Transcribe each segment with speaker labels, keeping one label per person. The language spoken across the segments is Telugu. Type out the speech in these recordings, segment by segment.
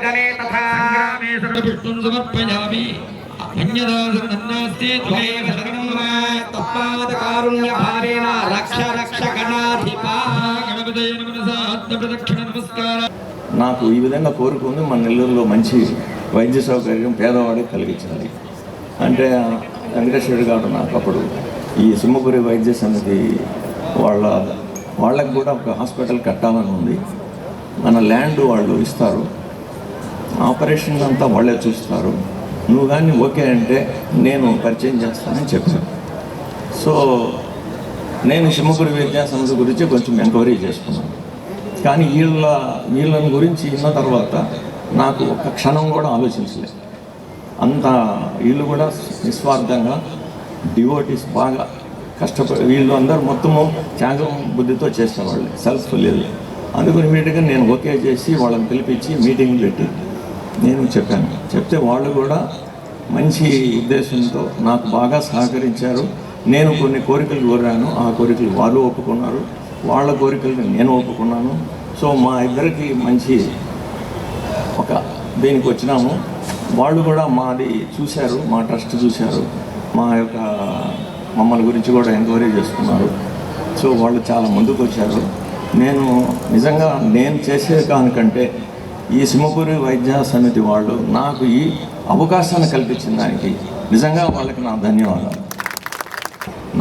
Speaker 1: నిర్జనే తథా
Speaker 2: సంగ్రామే సర్వపుష్పం సమర్పయామి అన్యదా శరణన్నాస్తి త్వమేవ శరణం మమ
Speaker 1: తస్మాత్ కారుణ్య భావేన రక్ష రక్ష గణాధిపా
Speaker 2: గణపతయ నమనసా ఆత్మప్రదక్షిణ నమస్కార
Speaker 3: నాకు ఈ విధంగా కోరుకుంది మన నెల్లూరులో మంచి వైద్య సౌకర్యం పేదవాడికి కలిగించాలి. అంటే వెంకటేశ్వరుడు గారు నాకు అప్పుడు ఈ సింహపురి వైద్య సమితి వాళ్ళ వాళ్ళకి కూడా ఒక హాస్పిటల్ కట్టాలని ఉంది. మన ల్యాండ్ వాళ్ళు ఇస్తారు. ఆపరేషన్ అంతా వాళ్ళే చూస్తారు నువ్వు కానీ ఓకే అంటే నేను పరిచయం చేస్తానని చెప్పాను సో నేను సింహపురి విద్యా సంస్థ గురించి కొంచెం ఎంక్వైరీ చేసుకున్నాను. కానీ వీళ్ళ వీళ్ళని గురించి విన్న తర్వాత నాకు ఒక క్షణం కూడా ఆలోచించలేదు. అంత వీళ్ళు కూడా నిస్వార్థంగా డివోటీస్ బాగా కష్టపడి వీళ్ళు అందరూ మొత్తము త్యాగం బుద్ధితో చేసేవాళ్ళు సెల్ఫ్ లేదు అందుకని ఇమీడియట్గా నేను ఓకే చేసి వాళ్ళని పిలిపించి మీటింగ్ పెట్టి నేను చెప్పాను. చెప్తే వాళ్ళు కూడా మంచి ఉద్దేశంతో నాకు బాగా సహకరించారు. నేను కొన్ని కోరికలు కోరాను. ఆ కోరికలు వాళ్ళు ఒప్పుకున్నారు. వాళ్ళ కోరికలు నేను ఒప్పుకున్నాను. సో మా ఇద్దరికి మంచి ఒక దీనికి వచ్చినాము. వాళ్ళు కూడా మాది చూశారు మా ట్రస్ట్ చూశారు. మా యొక్క మమ్మల్ని గురించి కూడా ఎంక్వైరీ చేసుకున్నారు. సో వాళ్ళు చాలా ముందుకు వచ్చారు నేను నిజంగా నేను చేసే దానికంటే ఈ సింహపురి వైద్య సమితి వాళ్ళు నాకు ఈ అవకాశాన్ని కల్పించిన దానికి నిజంగా వాళ్ళకి నా ధన్యవాదాలు.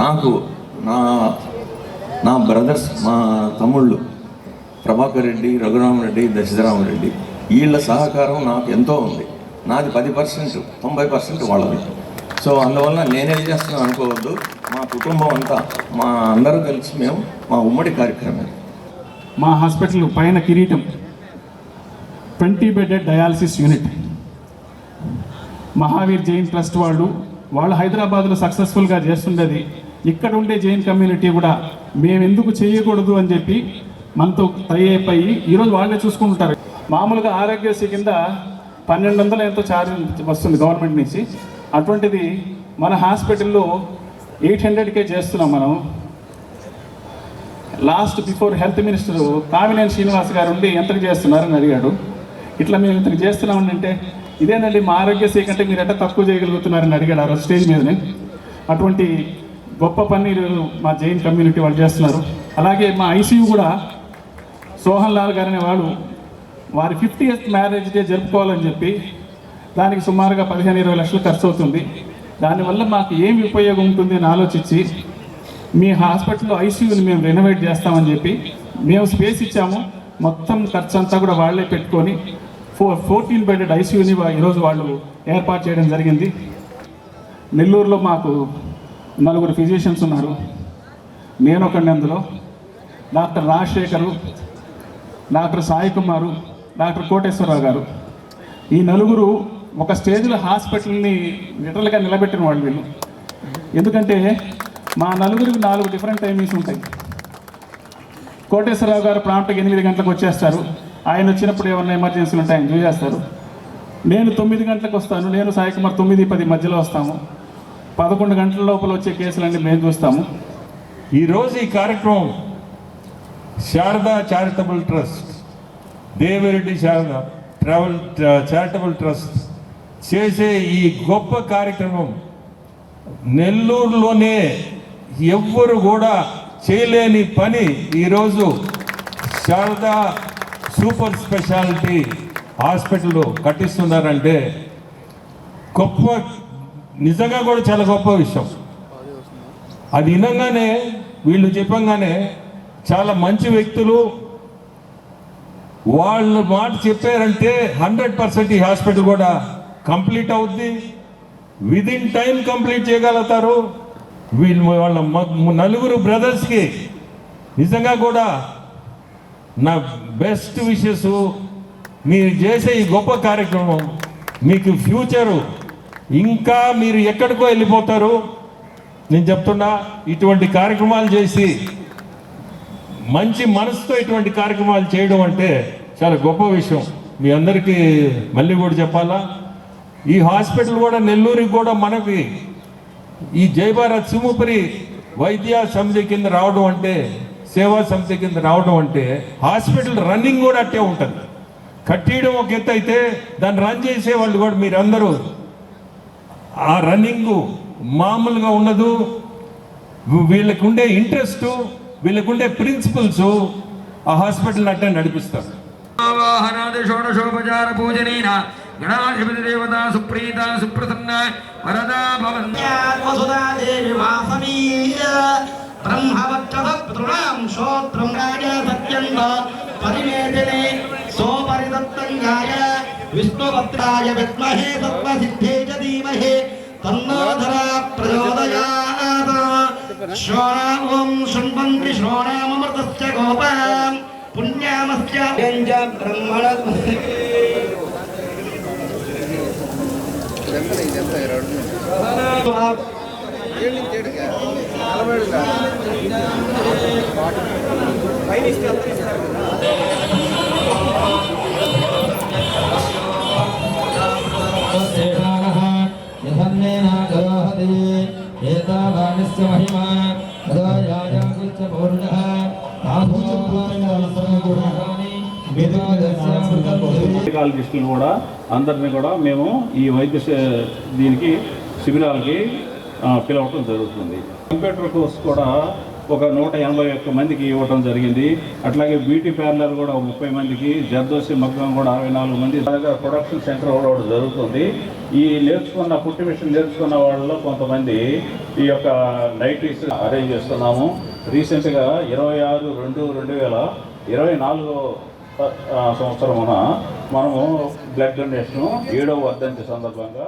Speaker 3: నాకు నా నా బ్రదర్స్ మా తమ్ముళ్ళు ప్రభాకర్ రెడ్డి రఘురామరెడ్డి దశరామరెడ్డి వీళ్ళ సహకారం నాకు ఎంతో ఉంది. నాది పది పర్సెంట్ తొంభై పర్సెంట్ వాళ్ళది. సో అందువల్ల నేనేం చేస్తున్నాను అనుకోవద్దు. మా కుటుంబం అంతా మా అందరూ కలిసి మేము మా ఉమ్మడి కార్యక్రమం.
Speaker 4: మా హాస్పిటల్ పైన కిరీటం. Twenty bedded dialysis unit. Mahavir Jain trust వాళ్ళు వాళ్ళు హైదరాబాద్లో సక్సెస్ఫుల్గా చేస్తుండేది. ఇక్కడ ఉండే జైన్ కమ్యూనిటీ కూడా మేము ఎందుకు చేయకూడదు అని చెప్పి మనతో టై ఈరోజు వాళ్ళే చూసుకుంటారు. మామూలుగా ఆరోగ్యశ్రీ కింద పన్నెండు వందలు ఎంతో ఛార్జ్ వస్తుంది గవర్నమెంట్ నుంచి. అటువంటిది మన హాస్పిటల్లో ఎయిట్ హండ్రెడ్కే చేస్తున్నాం మనం. Last before health minister Kamineni Srinivas garu ఉండి ఎంతకు చేస్తున్నారని అడిగాడు. ఇట్లా మేము ఇంతకు చేస్తున్నామని అంటే ఇదేనండి మా ఆరోగ్యశ్రీ కంటే మీరు ఎట్లా తక్కువ చేయగలుగుతున్నారని అడిగాడు ఆ రోజు స్టేజ్ మీదనే. అటువంటి గొప్ప పని మా జైన్ కమ్యూనిటీ వాళ్ళు చేస్తున్నారు. అలాగే మా ఐసీయూ కూడా సోహన్ లాల్ గారు వాళ్ళు వారి ఫిఫ్టీ ఇయర్స్ మ్యారేజ్ డే జరుపుకోవాలని చెప్పి దానికి సుమారుగా పదిహేను ఇరవై లక్షలు ఖర్చు అవుతుంది. దానివల్ల మాకు ఏమి ఉపయోగం ఉంటుంది అని ఆలోచించి మీ హాస్పిటల్లో ఐసీయూని మేము రెనోవేట్ చేస్తామని చెప్పి మేము స్పేస్ ఇచ్చాము. మొత్తం ఖర్చు అంతా కూడా వాళ్ళే పెట్టుకొని ఫోర్ ఫోర్టీన్ బెడెడ్ ఐసీయూని ఈరోజు వాళ్ళు ఏర్పాటు చేయడం జరిగింది. నెల్లూరులో మాకు నలుగురు ఫిజిషియన్స్ ఉన్నారు. నేను ఒకడిని అందులో. Doctor Rajasekhar doctor Sai Kumar doctor Koteswararao garu. ఈ నలుగురు ఒక స్టేజ్లో హాస్పిటల్ని లిటరల్గా నిలబెట్టిన వాళ్ళు వీళ్ళు. ఎందుకంటే మా నలుగురికి నాలుగు డిఫరెంట్ టైమింగ్స్ ఉంటాయి. కోటేశ్వరరావు గారు ప్రాంప్ట్గా ఎనిమిది గంటలకు వచ్చేస్తారు. ఆయన వచ్చినప్పుడు ఏమన్నా ఎమర్జెన్సీలు ఉంటే ఆయన చూసేస్తారు నేను తొమ్మిది గంటలకు వస్తాను. నేను సాయి కుమార్ తొమ్మిది పది మధ్యలో వస్తాము. పదకొండు గంటల లోపల వచ్చే కేసులన్నీ మేము చూస్తాము.
Speaker 5: ఈరోజు ఈ కార్యక్రమం Sharada charitable trust Devireddy Sharada travel charitable trust చేసే ఈ గొప్ప కార్యక్రమం నెల్లూరులోనే ఎవ్వరు కూడా చేయలేని పని ఈరోజు శారదా సూపర్ స్పెషాలిటీ హాస్పిటల్ కట్టిస్తున్నారంటే గొప్ప నిజంగా కూడా చాలా గొప్ప విషయం. అది వినంగానే వీళ్ళు చెప్పంగానే చాలా మంచి వ్యక్తులు వాళ్ళు మాట చెప్పారంటే హండ్రెడ్ పర్సెంట్ ఈ హాస్పిటల్ కూడా కంప్లీట్ అవుద్ది. విదిన్ టైం కంప్లీట్ చేయగలుగుతారు. వీళ్ళు వాళ్ళ నలుగురు బ్రదర్స్కి నిజంగా కూడా నా బెస్ట్ విషెస్ మీరు చేసే ఈ గొప్ప కార్యక్రమం మీకు ఫ్యూచరు ఇంకా మీరు ఎక్కడికో వెళ్ళిపోతారు. నేను చెప్తున్నా ఇటువంటి కార్యక్రమాలు చేసి మంచి మనసుతో ఇటువంటి కార్యక్రమాలు చేయడం అంటే చాలా గొప్ప విషయం. మీ అందరికీ మళ్ళీ కూడా చెప్పాలా? ఈ హాస్పిటల్ కూడా నెల్లూరికి కూడా మనకి ఈ జయభారత్ సుముపరి వైద్య సమితి కింద రావడం అంటే సేవా సమితి కింద రావడం అంటే హాస్పిటల్ రన్నింగ్ కూడా అట్టే ఉంటుంది. కట్టేయడం ఒక ఎత్తు అయితే దాన్ని రన్ చేసే వాళ్ళు కూడా మీరందరూ. ఆ రన్నింగ్ మామూలుగా ఉండదు. వీళ్ళకు ఉండే ఇంట్రెస్ట్ వీళ్ళకు ఉండే ప్రిన్సిపల్స్ ఆ హాస్పిటల్ అట్టే నడిపిస్తారు.
Speaker 6: వాహనాది షోడశోపచార పూజనీన గణాధిపతి దేవత సుప్రీత సుప్రసన్న వరదా భవన్
Speaker 1: பிரம்மவற்றவ பிதॄணாம் சோத்ரம் ராஜ சத்யங்கோ பரிவேதினே சோபரிதத்தங்காய விஷ்ணுபத்ராய வித்மஹே தத்மசித்தே ச தீமஹே தன்னோதரா பிரயோதயாத श्रोणां शृण्वन्ति श्रोणामृतस्य गोपां ब्रह्मण।
Speaker 6: ब्रह्मण మహిమా తదాయాయాగుచ్చ
Speaker 7: కూడా అందరినీ కూడా మేము ఈ వైద్య దీనికి శిబిరాలకి పిలవటం జరుగుతుంది. కంప్యూటర్ కోర్స్ కూడా ఒక నూట ఎనభై ఒక్క మందికి ఇవ్వటం జరిగింది. అట్లాగే బ్యూటీ పార్లర్ కూడా ముప్పై మందికి జర్దోసి మగ్గం కూడా అరవై నాలుగు మంది. ప్రొడక్షన్ సెంటర్ కూడా ఒకటి జరుగుతుంది. ఈ నేర్చుకున్న పుట్టి మిషన్ నేర్చుకున్న వాళ్ళలో కొంతమంది ఈ యొక్క నైటీస్ అరేంజ్ చేస్తున్నాము. రీసెంట్గా ఇరవై ఆరు రెండు రెండు వేల ఇరవై నాలుగో సంవత్సరమున మనము బ్లడ్ డొనేషన్ ఏడవ వర్ధంతి సందర్భంగా